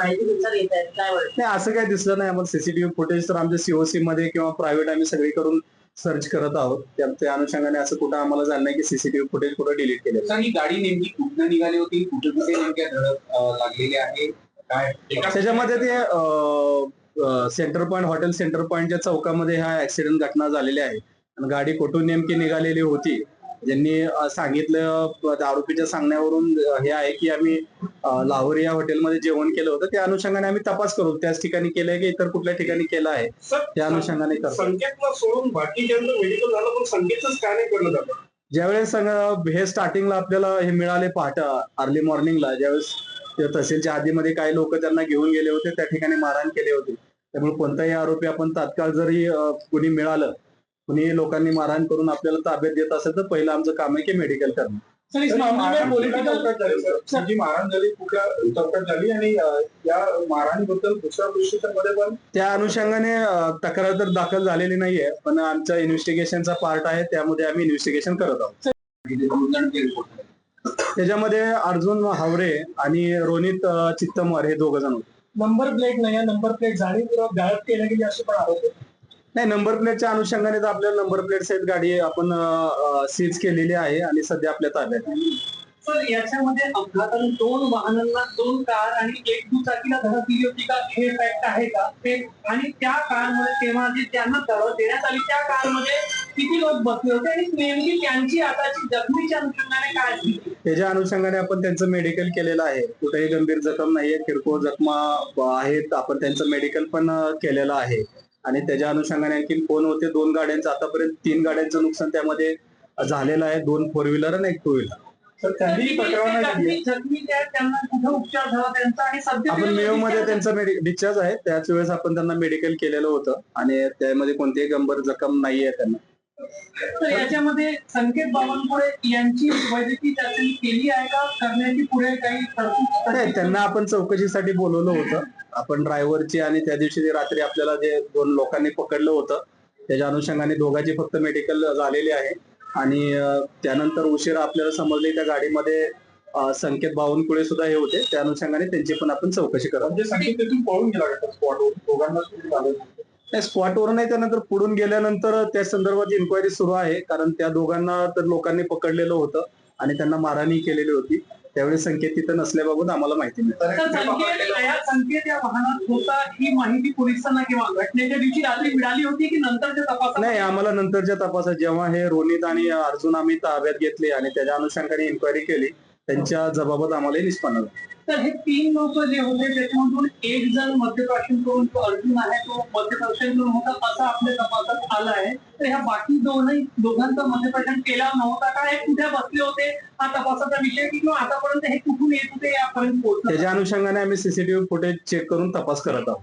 माहिती तुमच्या येत आहे काय वाटतं? नाही असं काही दिसलं नाही. आम्हाला सीसीटीव्ही फुटेज तर आमच्या सीओसी मध्ये किंवा प्रायव्हेट आम्ही सगळी करून सर्च करत आहोत. त्या त्या अनुषंगाने असं कुठं आम्हाला झालं नाही की सीसीटीव्ही फुटेज कुठं डिलीट सर ही गाडी नेमकी कुठनं निघाली होती? कुठे कुठे नेमक्या धडक अं, लागलेली आहे? काय त्याच्यामध्ये ते सेंटर पॉईंट हॉटेल सेंटर पॉईंटच्या चौकामध्ये ह्या ऍक्सिडेंट घटना झालेल्या आहे. आणि गाडी कुठून नेमकी निघालेली होती? ज्यांनी सांगितलं आरोपीच्या सांगण्यावरून हे आहे की आम्ही लाहोर या हॉटेलमध्ये जेवण केलं होतं. त्या अनुषंगाने आम्ही तपास करू. त्याच ठिकाणी केलंय की इतर कुठल्या ठिकाणी केलं आहे? त्या अनुषंगाने करतो. संकेतला सोडून बाकीच्यांचं मेडिकल झालं पण संकेतच का नाही जातं ज्यावेळेस हे स्टार्टिंगला आपल्याला हे मिळाले पहाटे अर्ली मॉर्निंगला ज्यावेळेस तहसीलच्या हद्दीमध्ये काही लोक त्यांना घेऊन गेले होते त्या ठिकाणी मारहाण केले होते. त्यामुळे कोणताही आरोपी आपण तात्काळ जरी कुणी मिळालं कुणी लोकांनी मारहाण करून आपल्याला ताब्यात देत असेल तर पहिलं आमचं काम आहे की मेडिकल करणं जी मारहाण झाली कुठल्या झाली आणि या मारहाणीबद्दल दुसऱ्या परिस्थितीमध्ये पण त्या अनुषंगाने तक्रार तर दाखल झालेली नाहीये पण आमच्या इन्व्हेस्टिगेशनचा पार्ट आहे त्यामध्ये आम्ही इन्व्हेस्टिगेशन करत आहोत. त्याच्यामध्ये अर्जुन हावरे आणि रोनित चित्तमवार हे दोघ जण होते नंबर प्लेट नाही नंबर प्लेट जाणीवपूर्वक गायब केल्या गेली असे पण आरोप. नाही नंबर प्लेटच्या अनुषंगाने तर आपल्याला नंबर प्लेट सहित गाडी आपण सीज केलेली आहे आणि सध्या आपल्या ताब्यात आहे. सर याच्यामध्ये अपघाताने दोन वाहनांना दोन कार आणि एक दुचाकीला धडक दिली होती का? हे फॅक्ट आहे का? ते आणि त्या कारमध्ये तेव्हा जे त्यांना धडक देण्यात आली त्या कारमध्ये किती लोक बसले होते आणि नेमकी त्यांची आताची जखमीच्या अनुषंगाने काय स्थिती त्याच्या अनुषंगाने आपण त्यांचं मेडिकल केलेलं आहे. कुठेही गंभीर जखम नाहीये किरकोळ जखमा आहेत आपण त्यांचं मेडिकल पण अं, केलेलं आहे. आणि त्याच्या अनुषंगाने आणखी कोण होते? दोन गाड्यांचं आतापर्यंत तीन गाड्यांचं नुकसान त्यामध्ये झालेलं आहे. दोन फोर व्हीलर आणि एक टू व्हीलर तर त्यांनी किती तक्रार नाही केली. जखमी जखमी ते आहेत, त्यांना कुठे उपचार झाला? त्यांचा आणि सध्या आपण मेवमध्ये त्यांचं डिस्चार्ज आहे. त्याच वेळेस आपण त्यांना मेडिकल केलेलं होतं. आणि त्यामध्ये कोणतीही गंभीर जखम नाहीये त्यांना. तर याच्यामध्ये संकेत बावनकुळे यांची वैद्यकीय चाचणी केली आहे का? करण्याची पुढे काही तरतूद नाही त्यांना आपण चौकशीसाठी बोलवलं होतं. आपण ड्रायव्हरची आणि त्या दिवशी ते रात्री आपल्याला जे दोन लोकांनी पकडलं होतं त्याच्या अनुषंगाने दोघांची फक्त मेडिकल झालेली आहे. आणि त्यानंतर उशिरा आपल्याला समजले त्या गाडीमध्ये संकेत बावनकुळे सुद्धा हे होते. त्या अनुषंगाने त्यांची पण आपण चौकशी करत म्हणजे संकेत पळून गेला नाही स्पॉटवर नाही त्यानंतर पुढून गेल्यानंतर त्या संदर्भात इन्क्वायरी सुरू आहे कारण त्या दोघांना तर लोकांनी पकडलेलं होतं आणि त्यांना मारहाणी केलेली होती. त्यावेळी संकेत तिथं नसल्याबाबत आम्हाला माहिती संकेत या संकेत या वाहनात होता ही माहिती पोलिसांना किंवा घटनेच्या दिवशी रात्री मिळाली होती की नंतरच्या तपासात? नाही आम्हाला नंतरच्या तपासात जेव्हा हे रोनित आणि अर्जुन आम्ही ताब्यात घेतले आणि त्याच्या अनुषंगाने इन्क्वायरी केली त्यांच्या जबाबत आम्हाला हे निष्पन्न झालं. तर हे तीन लोक जे होते त्याच्यामधून एक जण मध्यप्राशन करून तो अर्जुन आहे तो मध्यप्राशन करून होता असं आपल्या तपासात आलं आहे. तर ह्या बाकी दोनही दोघांचं मध्यप्राशन केला नव्हता का? हे कुठे बसले होते? हा तपासाचा विषय की किंवा आतापर्यंत हे कुठून येत होते यापर्यंत त्याच्या अनुषंगाने आम्ही सीसीटीव्ही फुटेज चेक करून तपास करत आहोत.